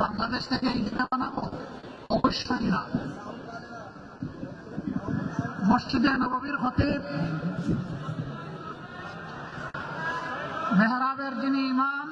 বাংলাদেশ থেকে ঈদগাহ বানাবো অবশ্যই না মসজিদে নববীর খতিব মেহরাবের যিনি ইমাম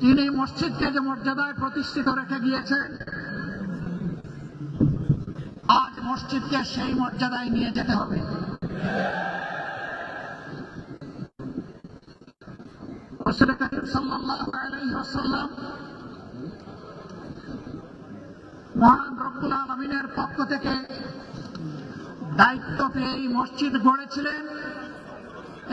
তিনি মসজিদকে যে মর্যাদায় প্রতিষ্ঠিত রেখে গিয়েছেন আজ মসজিদকে সেই মর্যাদায় নিয়ে যেতে হবে। আলমিনের পক্ষ থেকে দায়িত্ব পেয়ে এই মসজিদ গড়েছিলেন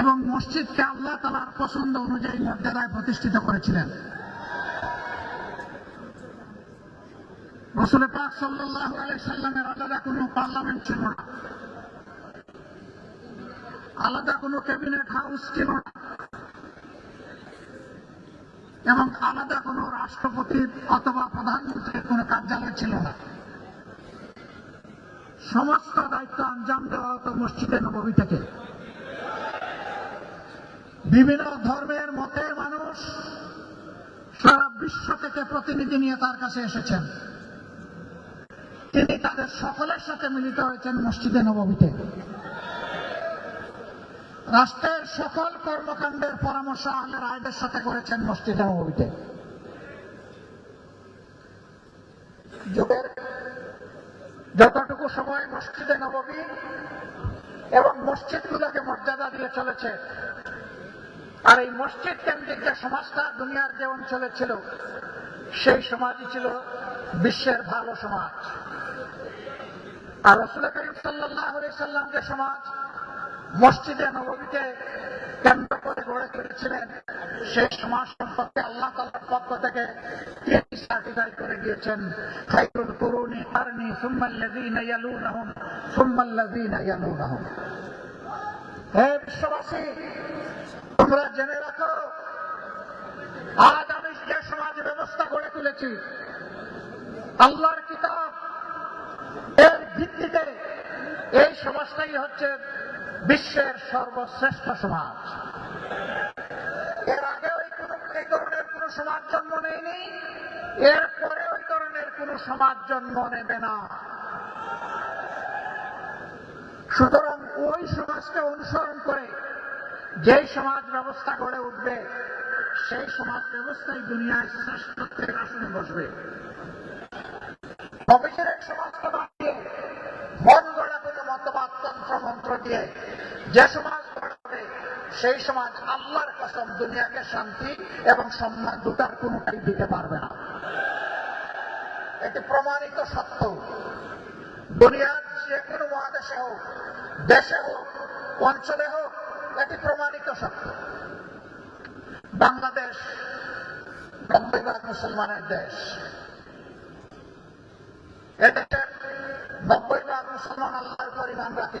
এবং মসজিদকে আল্লাহ তালার পছন্দ অনুযায়ী মর্যাদায় প্রতিষ্ঠিত করেছিলেন। রসুল পাক সাল্লাহ সাল্লামের আলাদা কোনো পার্লামেন্ট ছিল না। আলাদা কোনো ক্যাবিনেট হাউস ছিল না। এবং আলাদা কোনো রাষ্ট্রপতির অথবা প্রধানমন্ত্রীর কোনো কার্যালয় ছিল না। সমস্ত দায়িত্ব আঞ্জাম দেওয়া হতো মসজিদে নবী থেকে। বিভিন্ন ধর্মের মতে মানুষ সারা বিশ্ব থেকে প্রতিনিধি নিয়ে তার কাছে এসেছেন। তিনি তাদের সকলের সাথে মিলিত হয়েছেন মসজিদে নবমীতে। রাষ্ট্রের সকল কর্মকাণ্ডের পরামর্শ আহলে রায়দের সাথে করেছেন মসজিদে নবমীতে। যুগের যতটুকু সময় মসজিদে নবমী এবং মসজিদগুলোকে মর্যাদা দিয়ে চলেছে, আর এই মসজিদ কেন্দ্রিক যে সমাজটা দুনিয়ার যে অঞ্চলে ছিল, সেই সমাজই ছিল বিশ্বের ভালো সমাজ। আর রসুল করিম সাল্লাহ সাল্লাম যে সমাজ মসজিদে নবমীকে কেন্দ্র করে গড়ে তুলেছিলেন, সেই সমাজ সম্পর্কে আল্লাহ তালার পক্ষ থেকে তিনি সার্টিফাই করে দিয়েছেন, খাইরুল কুরুনি কারনি সুম্মাল্লাযীনা ইয়ালুনাহুম সুম্মাল্লাযীনা ইয়ালুনাহুম। হে বিশ্ববাসী, তোমরা জেনে রাখো, আজ আমি যে সমাজ ব্যবস্থা গড়ে তুলেছি, আল্লাহর কিতাব, এর ভিত্তিতে এই সমাজটাই হচ্ছে বিশ্বের সর্বশ্রেষ্ঠ সমাজ। এর আগে ওই কোন এই ধরনের কোন সমাজ জন্ম নেয়নি এর পরে ওই ধরনের কোন সমাজ জন্ম নেবে না। সুতরাং ওই সমাজকে অনুসরণ করে যেই সমাজ ব্যবস্থা গড়ে উঠবে, সেই সমাজ ব্যবস্থাই দুনিয়ায় শ্রেষ্ঠত্বের আসনে বসবে। অফিসের এক সমাজকে বানিয়ে মন গড়া কোনো মতবাদ তন্ত্র মন্ত্র দিয়ে যে সমাজ সেই সমাজ আল্লাহর কসম দুনিয়াকে শান্তি এবং সম্মান দুটার কোনোটাই দিতে পারবে না। এটি প্রমাণিত সত্য। দুনিয়ার যে কোনো মহাদেশে হোক, দেশে হোক, অঞ্চলে হোক, এটি প্রমাণিত সত্য। বাংলাদেশ নব্বই মুসলমানের দেশ। এদেশের নব্বই ভাগ মুসলমান আল্লাহর পরিমাণ রাখে।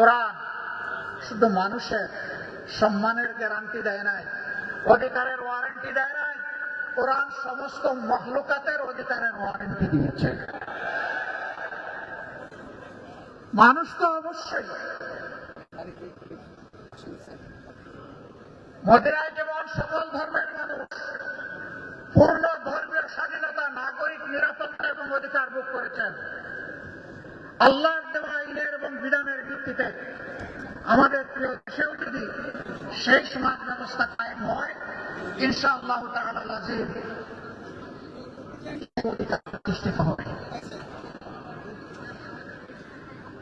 ওরা শুধু মানুষের সম্মানের গ্যারান্টি দেয় নাই, অধিকারের ওয়ারেন্টি দেয় নাই, কোরআন সমস্ত মহলুকাতের অধিকারের ওয়ারেন্টি দিয়েছে। মানুষ তো অবশ্যই মদিনায় যেমন সকল ধর্মের মানুষ, পূর্ণ ধর্মের স্বাধীনতা, নাগরিক নিরাপত্তা এবং অধিকার ভোগ করেছেন আল্লাহ এবং বিধানের ভিত্তিতে আমাদের প্রিয় দেশেও যদি সেই সমাজ ব্যবস্থা কায়েম হয়, ইনশাআল্লাহ প্রতিষ্ঠিত হবে।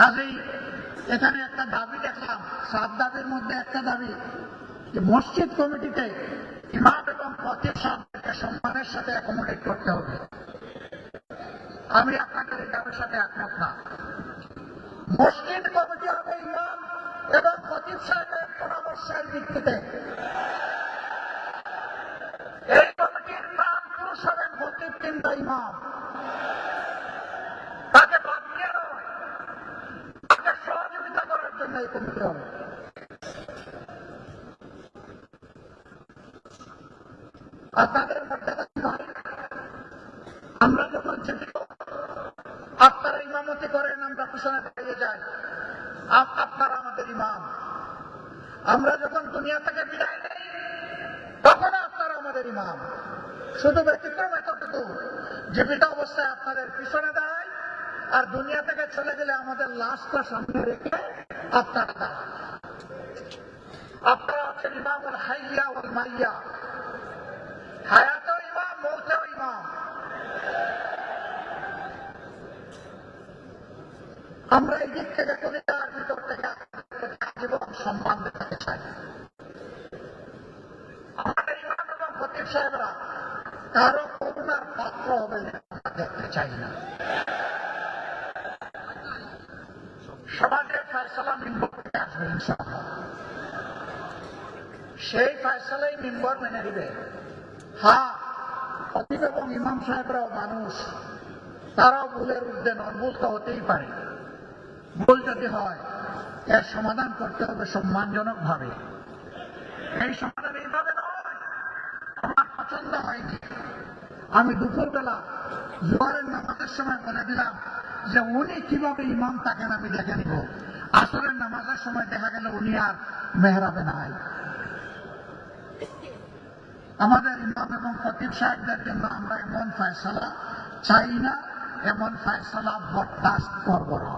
কাজেই এখানে একটা দাবি দেখলাম, সাত দাবির মধ্যে একটা দাবি যে মসজিদ কমিটিতে ইমাম এবং ফতির সাহেবকে সম্মানের সাথে অ্যাকোমোডেট করতে হবে। আমি আপনাদের এই দাবির সাথে একমত না। মসজিদ কমিটি হবে ইমাম এবং খতিব সাহেবের পরামর্শের ভিত্তিতে। এই কমিটির নাম পুরুষ হবেন খতিব কিংবা ইমাম। তাকে বাদ দিয়ে তাকে সহযোগিতা করার জন্য এই কমিটি হবে। আপনাদের মর্যাদা আমরা যখন ছিল আপনারা ইমামতি করেন, আমরা ঘোষণা আপনারা আমাদের ইমাম। আমরা যখন দুনিয়া থেকে বিদায় নেই, তখন আপনারা আমাদের ইমাম। শুধু ব্যতিক্রম এতটুকু, জীবিত অবস্থায় আপনাদের পিছনে দাঁড়ায় আর দুনিয়া থেকে চলে গেলে আমাদের লাশটা সামনে রেখে আপনারা দাঁড়ান। আপনারা হচ্ছেন ইমামুল হাইয়া ওল মাইয়া। হায়াতেও ইমাম, মৌতেও ইমাম। আমরা এই দিক থেকে কবিতার ভিতর থেকে জীবন সম্মান দেখাতে চাই আমাদের ইমাম এবং ফতিব সাহেবরা কারও করুণার পাত্র হবে না আমরা দেখতে চাই না সমাজের ফয়সলা মিম্বর সেই ফয়সলাই মিম্বর মেনে নিবে। হ্যাঁ খতিব এবং ইমাম সাহেবরাও মানুষ। তারাও ভুলের ঊর্ধ্বে নন তো হতেই পারে। ভুল যদি হয়, এর সমাধান করতে হবে সম্মানজনক ভাবে। এই সমাধান এইভাবে নয়, আমার পছন্দ হয়নি। আমি দুপুরবেলা জোয়ারের নামাজের সময় বলে দিলাম যে উনি কীভাবে ইমাম থাকেন আমি দেখে নিব। আসরের নামাজের সময় দেখা গেল উনি আর মেহরাবে নাই। আমাদের ইমাম এবং ফকির সাহেবদের জন্য আমরা এমন ফয়সলা চাই না, এমন ফয়সলা বরদাস্ত করব না।